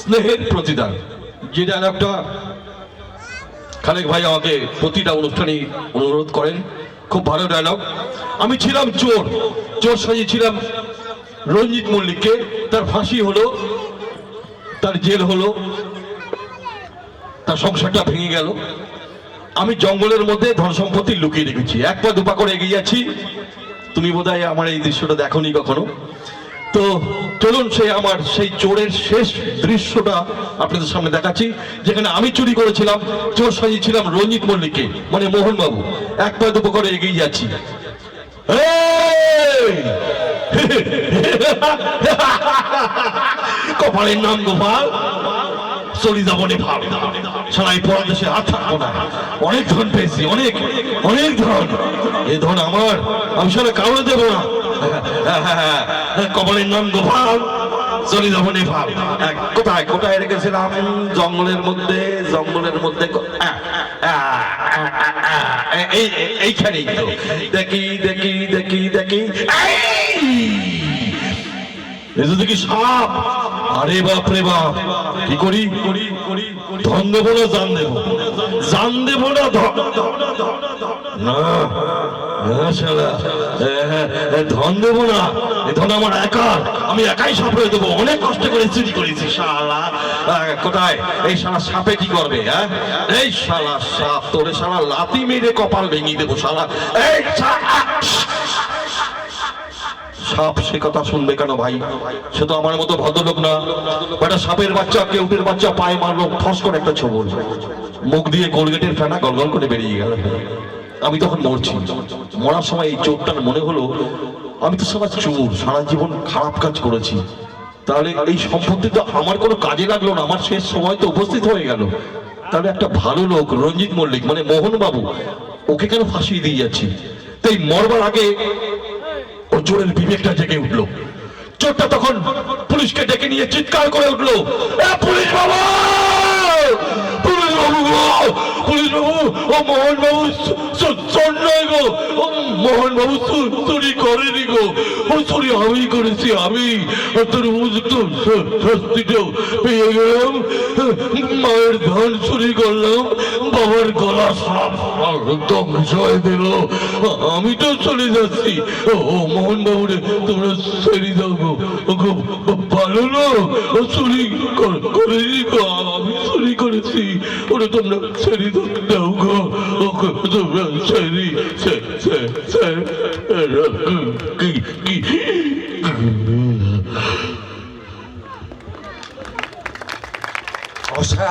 স্নেহের প্রতিদান। যে ডায়লগটা খালেক ভাই আমাকে প্রতিটা অনুষ্ঠানে অনুরোধ করেন। খুব ভালো ডায়লগ আমি ছিলাম চোর। চোর সাজিয়েছিলাম রঞ্জিত মল্লিককে। তার ফাঁসি হলো, তার জেল হলো, তার সংসারটা ভেঙে গেল। আমি জঙ্গলের মধ্যে ধন সম্পত্তি লুকিয়ে রেখেছি। এক পা দুপা করে এগিয়ে যাচ্ছি। তুমি বোধহয় আমার এই দৃশ্যটা দেখোনি কখনো। তো চলুন সেই আমার সেই চোরের শেষ দৃশ্যটা আপনাদের সামনে দেখাচ্ছি। যেখানে আমি চুরি করেছিলাম, চোর সাজিয়েছিলাম রঞ্জিত মল্লিককে মানে মোহনবাবু। এক পা দুপা করে এগিয়ে যাচ্ছি। কপালের নাম গোপাল। চলি যাবনে ভাব। সারাই পড়া দেশে হাত থাকব না। অনেক ধন পেয়েছি, অনেক অনেক ধন। এ ধন আমার। আমি সারা কাউরে দেবো না। কপালের নাম গোপাল কোথায় কোথায় রেখেছিলাম জঙ্গলের মধ্যে জঙ্গলের মধ্যে এইখানেই তো। দেখি দেখি দেখি দেখি। সাপ। আরে বাপ রে বাপ, কি করি? ধন দেবো না জান দেবো? জান দেব না ধন দেব না, ধন আমার একার আমি একাই সাপড়ে দেবো। অনেক কষ্ট করে চুরি করেছি শালা। কোথায়? এই শালা সাপে কি করবে হ্যাঁ? এই শালা সাপ তোরে শালা লাতি মেরে কপাল ভেঙে দেবো শালা। এই সাপ! সে কথা শুনবে কেন ভাই? সে তো আমার মতো ভদ্রলোক না। একটা সাপের বাচ্চা, কেউটের বাচ্চা পায়ে মারলো ফস করে একটা ছবল। মুখ দিয়ে কোলগেটের ফেনা গলগল করে বেরিয়ে গেল। আমি তখন মরছি। মরার সময় এই চোখটার মনে হলো, আমি তো সারা চোর সারা জীবন খারাপ কাজ করেছি। তাহলে এই সম্পত্তি তো আমার কোনো কাজে লাগল না, আমার শেষ সময় তো উপস্থিত হয়ে গেল। তাহলে একটা ভালো লোক, রঞ্জিত মল্লিক মানে মোহন বাবু ওকে কেন ফাঁসিয়ে দিয়ে যাচ্ছি? তাই মরবার আগে চোরের বিবেকটা জেগে উঠল। চোরটা তখন পুলিশকে ডেকে নিয়ে চিৎকার করে উঠল "এ, পুলিশ বাবা! পুলিশ বাবু পুলিশ বাবু! ও মোহন বাবু! আমি করেছি, আমি মায়ের ধন চুরি করলাম, বাবার গলা একদম জয় দিল। আমি তো চলে যাচ্ছি। ও ও, মোহন বাবুরে তোমরা ছেড়ে দাও গো। ভালো লোক ও, চুরি কর- গো, আমি চুরি করেছি। ওরে, তোমরা ছেড়ে দাও। তোমরা ছেড়ে কি কি অসাধারণ